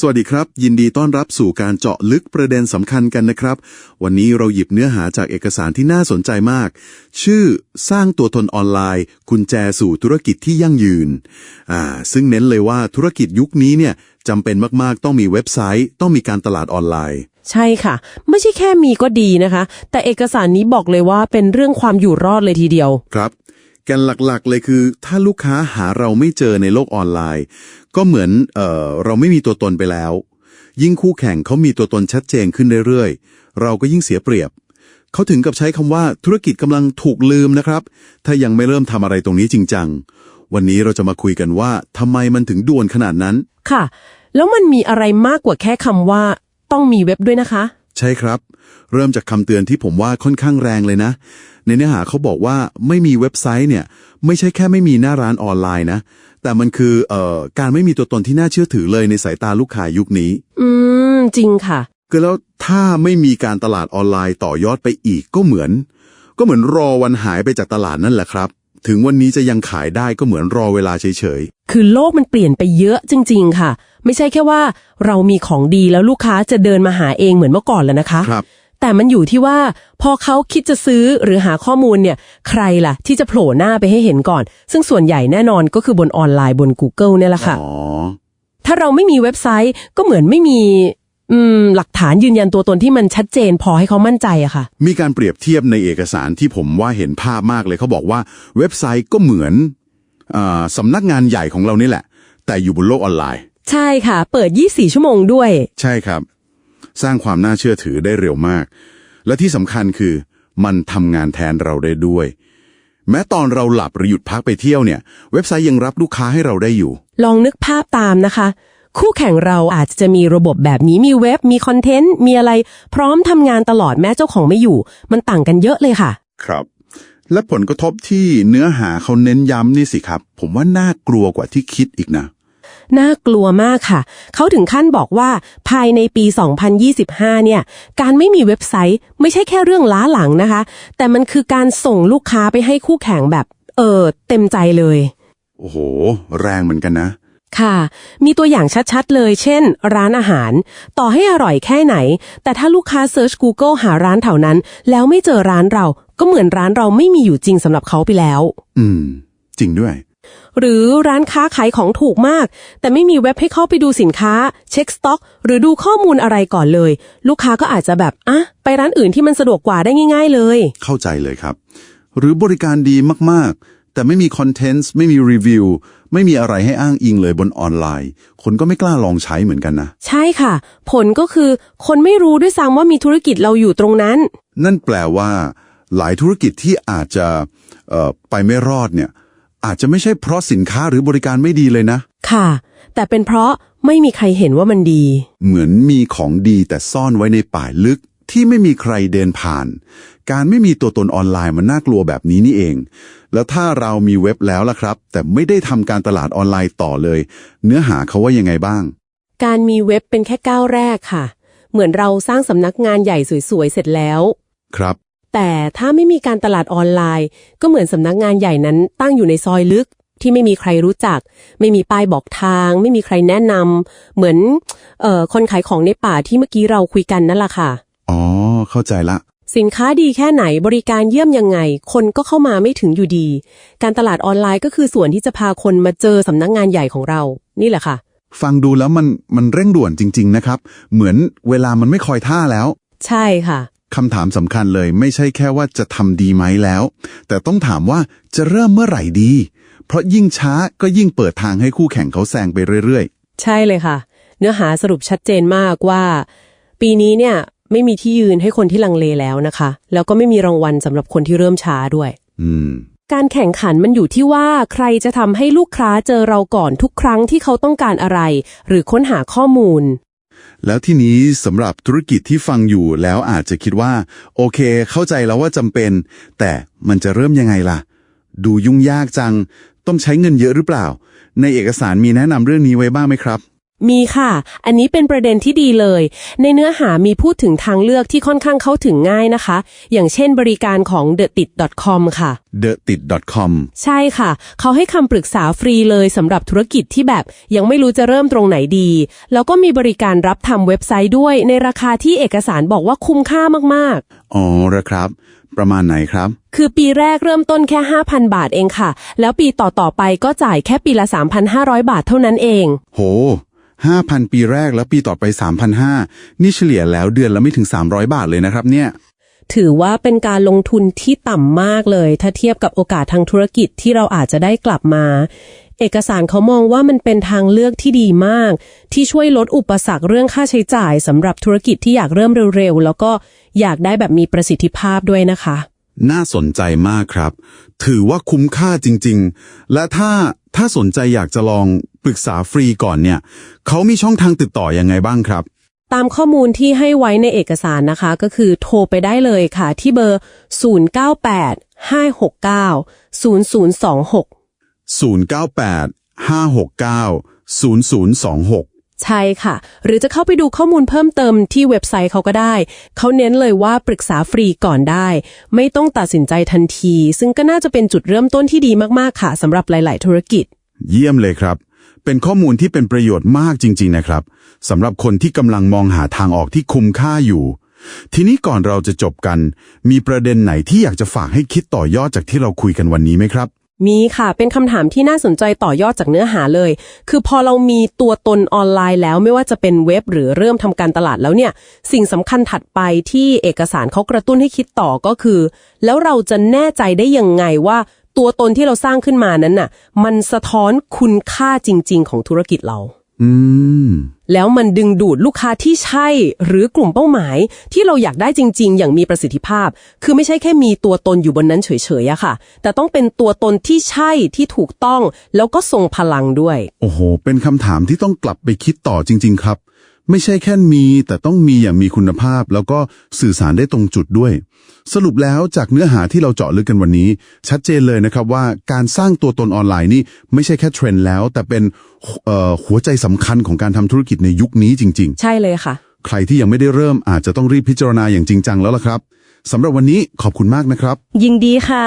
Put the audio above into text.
สวัสดีครับ ยินดีต้อนรับสู่การเจาะลึกประเด็นสำคัญกันนะครับ วันนี้เราหยิบเนื้อหาจากเอกสารที่น่าสนใจมาก ชื่อสร้างตัวตนออนไลน์ กุญแจสู่ธุรกิจที่ยั่งยืนอ่าซึ่งเน้นเลยว่าธุรกิจยุคนี้เนี่ยจำเป็นมาก ๆ ต้องมีเว็บไซต์ ต้องมีการตลาดออนไลน์ ใช่ค่ะ ไม่ใช่แค่มีก็ดีนะคะ แต่เอกสารนี้บอกเลยว่าเป็นเรื่องความอยู่รอดเลยทีเดียว ครับ แกนหลักๆ เลยคือ ถ้าลูกค้าหาเราไม่เจอในโลกออนไลน์ ก็เหมือนเอ่อเราไม่มีตัวตนไปแล้ว ยิ่งคู่แข่งเขามีตัวตนชัดเจนขึ้นเรื่อยๆ เราก็ยิ่งเสียเปรียบ เขาถึงกับใช้คำว่าธุรกิจกำลังถูกลืมนะครับ ถ้ายังไม่เริ่มทำอะไรตรงนี้จริงจังวันนี้เราจะมาคุยกันว่าทำไมมันถึงด่วนขนาดนั้น ค่ะ แล้วมันมีอะไรมากกว่าแค่คำว่า ต้องมีเว็บด้วยนะคะ ใช่ครับ เริ่มจากคำเตือนที่ผมว่าค่อนข้างแรงเลยนะ ในเนื้อหาเขาบอกว่าไม่มีเว็บไซต์เนี่ย ไม่ใช่แค่ไม่มีหน้าร้านออนไลน์นะ แต่มันคือเอ่อการไม่มีตัวตนที่น่าเชื่อถือเลยในสายตาลูกค้ายุคนี้ อืม จริงค่ะ ก็แล้วถ้าไม่มีการตลาดออนไลน์ต่อยอดไปอีกก็เหมือน ก็เหมือนรอวันหายไปจากตลาดนั่นแหละครับ ถึงวันนี้จะยังขายได้ก็เหมือนรอเวลาเฉยคือโลกมันเปลี่ยนไปเยอะจริง ๆ ค่ะ ไม่ใช่แค่ว่าเรามีของดีแล้วลูกค้าจะเดินมาหาเองเหมือนเมื่อก่อนแล้วนะคะๆครับ แต่มันอยู่ที่ว่าพอเขาคิดจะซื้อหรือหาข้อมูลเนี่ย ใครล่ะ ที่จะโผล่หน้าไปให้เห็นก่อน ซึ่งส่วนใหญ่แน่นอนก็คือบนออนไลน์บน Google เนี่ยแหละค่ะ อ๋อ ถ้าเราไม่มีเว็บไซต์ก็เหมือนไม่มีอืมหลักฐานยืนยันตัวตนที่มันชัดเจนพอให้เขามั่นใจอะค่ะ มีการเปรียบเทียบในเอกสารที่ผมว่าเห็นภาพมากเลยเขาบอกว่าเว็บไซต์ก็เหมือนอาสำนักงานใหญ่ของเรานี่แหละ แต่อยู่บนโลกออนไลน์ ใช่ค่ะ เปิด 24 ชั่วโมงด้วย ใช่ครับ สร้างความน่าเชื่อถือได้เร็วมาก และที่สำคัญคือ มันทำงานแทนเราได้ด้วย แม้ตอนเราหลับหรือหยุดพักไปเที่ยวเนี่ย เว็บไซต์ยังรับลูกค้าให้เราได้อยู่ ลองนึกภาพตามนะคะ คู่แข่งเราอาจจะมีระบบแบบนี้มีเว็บ มีคอนเทนต์ มีอะไร พร้อมทำงานตลอดแม้เจ้าของไม่อยู่ มันต่างกันเยอะเลยค่ะ ครับ และผลกระทบที่เนื้อหาเขาเน้นย้ำนี่สิครับ ผมว่าน่ากลัวกว่าที่คิดอีกนะ น่ากลัวมากค่ะ เขาถึงขั้นบอกว่าภายในปี 2025 เนี่ย การไม่มีเว็บไซต์ไม่ใช่แค่เรื่องล้าหลังนะคะ แต่มันคือการส่งลูกค้าไปให้คู่แข่งแบบ เออเต็มใจเลย โอ้โห แรงเหมือนกันนะ ค่ะ มีตัวอย่างชัดๆ เลย เช่น ร้านอาหาร ต่อให้อร่อยแค่ไหน แต่ถ้าลูกค้าเซิร์ช Google หาร้านแถวนั้น แล้วไม่เจอร้านเรา ก็เหมือนร้านเราไม่มีอยู่จริงสำหรับเขาไปแล้ว อืม จริงด้วย หรือร้านค้าขายของถูกมาก แต่ไม่มีเว็บให้เข้าไปดูสินค้า เช็คสต็อก หรือดูข้อมูลอะไรก่อนเลย ลูกค้าก็อาจจะแบบอะไปร้านอื่นที่มันสะดวกกว่าได้ง่าย ๆ เลย เข้าใจเลยครับ หรือบริการดีมากๆ แต่ไม่มีคอนเทนต์ไม่มีรีวิวไม่มีอะไรให้อ้างอิงเลยบนออนไลน์ คนก็ไม่กล้าลองใช้เหมือนกันนะ ใช่ค่ะ ผลก็คือ คนไม่รู้ด้วยซ้ำว่ามีธุรกิจเราอยู่ตรงนั้น นั่นแปลว่า หลายธุรกิจที่อาจจะเอ่อไปไม่รอดเนี่ย อาจจะไม่ใช่เพราะสินค้าหรือบริการไม่ดีเลยนะ ค่ะ แต่เป็นเพราะไม่มีใครเห็นว่ามันดี เหมือนมีของดีแต่ซ่อนไว้ในป่าลึกที่ไม่มีใครเดินผ่าน การไม่มีตัวตนออนไลน์มันน่ากลัวแบบนี้นี่เอง แล้วถ้าเรามีเว็บแล้วล่ะครับ แต่ไม่ได้ทำการตลาดออนไลน์ต่อเลย เนื้อหาเขาว่ายังไงบ้าง การมีเว็บเป็นแค่ก้าวแรกค่ะ เหมือนเราสร้างสำนักงานใหญ่สวยๆเสร็จแล้ว ครับ แต่ถ้าไม่มีการตลาดออนไลน์ ก็เหมือนสำนักงานใหญ่นั้นตั้งอยู่ในซอยลึกที่ไม่มีใครรู้จัก ไม่มีป้ายบอกทาง ไม่มีใครแนะนำเหมือนเอ่อคนขายของในป่าที่เมื่อกี้เราคุยกันนั่นแหละค่ะ อ๋อ เข้าใจละ สินค้าดีแค่ไหนบริการเยี่ยมยังไง คนก็เข้ามาไม่ถึงอยู่ดี การตลาดออนไลน์ก็คือส่วนที่จะพาคนมาเจอสำนักงานใหญ่ของเรา นี่แหละค่ะ ฟังดูแล้วมันมันเร่งด่วนจริง ๆ นะครับ เหมือนเวลามันไม่คอยท่าแล้ว ใช่ค่ะ คำถามสำคัญเลยไม่ใช่แค่ว่าจะทำดีไหมแล้ว แต่ต้องถามว่าจะเริ่มเมื่อไหร่ดี เพราะยิ่งช้าก็ยิ่งเปิดทางให้คู่แข่งเขาแซงไปเรื่อยใช่เลยค่ะ เนื้อหาสรุปชัดเจนมากว่า ปีนี้เนี่ยไม่มีที่ยืนให้คนที่ลังเลแล้วนะคะ แล้วก็ไม่มีรางวัลสำหรับคนที่เริ่มช้าด้วยๆอืม การแข่งขันมันอยู่ที่ว่าใครจะทำให้ลูกค้าเจอเราก่อนทุกครั้งที่เขาต้องการอะไร หรือค้นหาข้อมูล แล้วที่นี้สำหรับธุรกิจที่ฟังอยู่แล้วอาจจะคิดว่า โอเค เข้าใจแล้วว่าจำเป็น แต่มันจะเริ่มยังไงล่ะ ดูยุ่งยากจัง ต้องใช้เงินเยอะหรือเปล่า ในเอกสารมีแนะนำเรื่องนี้ไว้บ้างไหมครับ มีค่ะ อันนี้เป็นประเด็นที่ดีเลย ในเนื้อหามีพูดถึงทางเลือกที่ค่อนข้างเข้าถึงง่ายนะคะ อย่างเช่นบริการของ t h e t i t c o m ค่ะ the ติด .com ใช่ค่ะ เขาให้คำปรึกษาฟรีเลยสำหรับธุรกิจที่แบบ ยังไม่รู้จะเริ่มตรงไหนดี แล้วก็มีบริการรับทำเว็บไซต์ด้วย ในราคาที่เอกสารบอกว่าคุ้มค่ามากอ๋อเหรอครับ ประมาณไหนครับๆคือปีแรกเริ่มต้นแค่ 5,000 บาทเองค่ะ แล้วปีต่อๆไปก็จ่ายแค่ปีละ 3,500 บาทเท่านั้นเอง โห 5,000 ปีแรกแล้วปีต่อไป 3,500 นี่เฉลี่ยแล้วเดือนละไม่ถึง 300 บาทเลยนะครับเนี่ย ถือว่าเป็นการลงทุนที่ต่ำมากเลย ถ้าเทียบกับโอกาสทางธุรกิจที่เราอาจจะได้กลับมา เอกสารเขามองว่ามันเป็นทางเลือกที่ดีมาก ที่ช่วยลดอุปสรรคเรื่องค่าใช้จ่ายสำหรับธุรกิจที่อยากเริ่มเร็วๆแล้วก็อยากได้แบบมีประสิทธิภาพด้วยนะคะน่าสนใจมากครับ ถือว่าคุ้มค่าจริง ๆ และถ้าถ้าสนใจอยากจะลอง ปรึกษาฟรีก่อนเนี่ยเขามีช่องทางติดต่อยังไงบ้างครับ ตามข้อมูลที่ให้ไว้ในเอกสารนะคะ ก็คือโทรไปได้เลยค่ะ ที่เบอร์ 098 569 0026 098 569 0026ใช่ค่ะ หรือจะเข้าไปดูข้อมูลเพิ่มเติมที่เว็บไซต์เขาก็ได้ เขาเน้นเลยว่าปรึกษาฟรีก่อนได้ ไม่ต้องตัดสินใจทันที ซึ่งก็น่าจะเป็นจุดเริ่มต้นที่ดีมากๆค่ะสำหรับหลาย ๆ ธุรกิจ เยี่ยมเลยครับ เป็นข้อมูลที่เป็นประโยชน์มากจริง ๆ นะครับสำหรับคนที่กำลังมองหาทางออกที่คุ้มค่าอยู่ ทีนี้ก่อนเราจะจบกัน มีประเด็นไหนที่อยากจะฝากให้คิดต่อยอดจากที่เราคุยกันวันนี้ไหมครับ มีค่ะ เป็นคำถามที่น่าสนใจต่อยอดจากเนื้อหาเลย คือพอเรามีตัวตนออนไลน์แล้วไม่ว่าจะเป็นเว็บหรือเริ่มทำการตลาดแล้วเนี่ย สิ่งสำคัญถัดไปที่เอกสารเขากระตุ้นให้คิดต่อก็คือ แล้วเราจะแน่ใจได้ยังไงว่า ตัวตนที่เราสร้างขึ้นมานั้นน่ะ มันสะท้อนคุณค่าจริง ๆ ของธุรกิจเรา อืม แล้วมันดึงดูดลูกค้าที่ใช่ หรือกลุ่มเป้าหมาย ที่เราอยากได้จริง ๆ อย่างมีประสิทธิภาพ คือไม่ใช่แค่มีตัวตนอยู่บนนั้นเฉยๆอะค่ะ แต่ต้องเป็นตัวตนที่ใช่ที่ถูกต้อง แล้วก็ทรงพลังด้วย โอ้โห เป็นคำถามที่ต้องกลับไปคิดต่อจริง ๆ ครับ ไม่ใช่แค่มี แต่ต้องมีอย่างมีคุณภาพ แล้วก็สื่อสารได้ตรงจุดด้วย สรุปแล้วจากเนื้อหาที่เราเจาะลึกกันวันนี้ ชัดเจนเลยนะครับว่าการสร้างตัวตนออนไลน์นี่ไม่ใช่แค่เทรนด์แล้ว แต่เป็นเอ่อหัวใจสำคัญของการทำธุรกิจในยุคนี้จริง ๆ ใช่เลยค่ะ ใครที่ยังไม่ได้เริ่มอาจจะต้องรีบพิจารณาอย่างจริงจังแล้วล่ะครับสำหรับวันนี้ขอบคุณมากนะครับ ยิงดีค่ะ